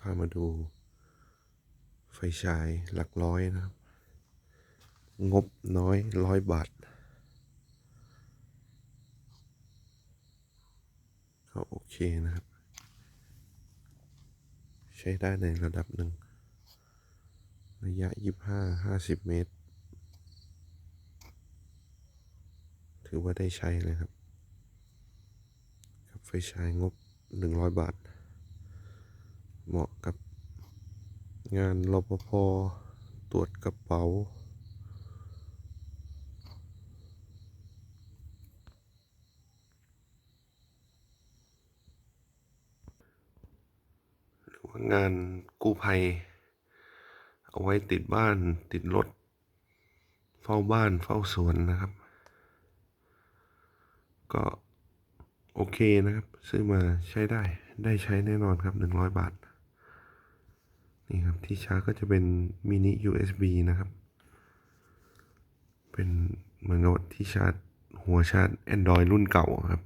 พามาดู ไฟฉายหลักร้อยนะครับ งบน้อยร้อยบาทก็โอเคนะครับ ใช้ได้ในระดับหนึ่ง ระยะ 25 50 เมตร ถือว่าได้ใช้เลยครับ กับไฟฉายงบ 100 บาท เหมาะกับงานรปภตรวจกระเป๋า หรือว่างานกู้ภัย เอาไว้ติดบ้านติดรถ เฝ้าบ้านเฝ้าสวนนะครับ ก็โอเคนะครับ ซื้อมาใช้ได้ได้ใช้แน่นอนครับ 100 บาท นี่ครับที่ชาร์จก็จะเป็นมินิ USB นะครับ เป็นเหมือนกับที่ชาร์จหัวชาร์จ Android รุ่นเก่าครับ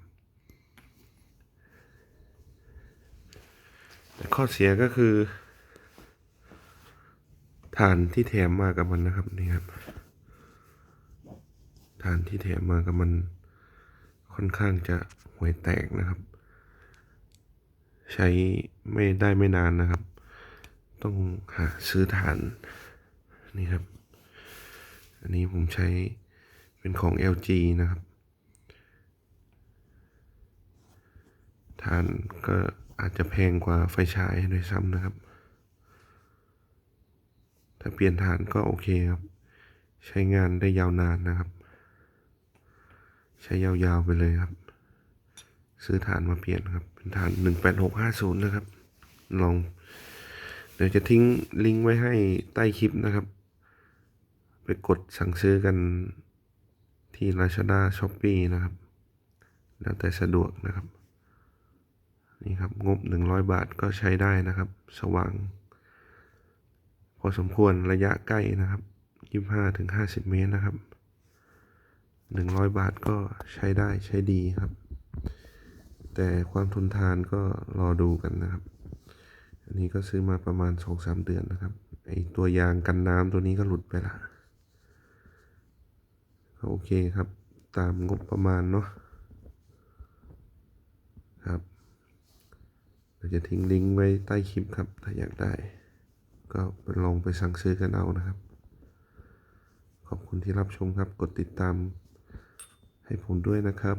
แต่ข้อเสียก็คือฐานที่แถมมากับมันนะครับนี่ครับฐานที่แถมมากับมันค่อนข้างจะห่วยแตกนะครับ ใช้ไม่ได้ไม่นานนะครับ ต้องหาซื้อฐานนี่ครับ อันนี้ผมใช้เป็นของ LG นะครับ ฐานก็อาจจะแพงกว่าไฟฉายด้วยซ้ำนะครับ ถ้าเปลี่ยนฐานก็โอเคครับ ใช้งานได้ยาวนานนะครับ ใช้ยาวๆไปเลยครับ ซื้อฐานมาเปลี่ยนครับ เป็นฐาน 18650 นะครับ ลอง เดี๋ยวจะทิ้งลิงก์ไว้ให้ใต้คลิปนะครับ ไปกดสั่งซื้อกันที่ Lazada Shopee นะครับ แล้วแต่สะดวกนะครับ นี่ครับ งบ 100 บาทก็ใช้ได้นะครับ สว่าง พอสมควรระยะใกล้นะครับ 25ถึง50 เมตรนะครับ 100 บาทก็ใช้ได้ใช้ดีครับ แต่ความทนทานก็รอดูกันนะครับ อันนี้ก็ซื้อมาประมาณ2-3เดือนนะครับ ไอตัวยางกันน้ำตัวนี้ก็หลุดไปละโอเคครับ ตามงบประมาณเนาะครับเดี๋ยวจะทิ้งลิงก์ไว้ใต้คลิปครับ ถ้าอยากได้ ก็ไปลองไปสั่งซื้อกันเอานะครับ ขอบคุณที่รับชมครับ กดติดตามให้ผมด้วยนะครับ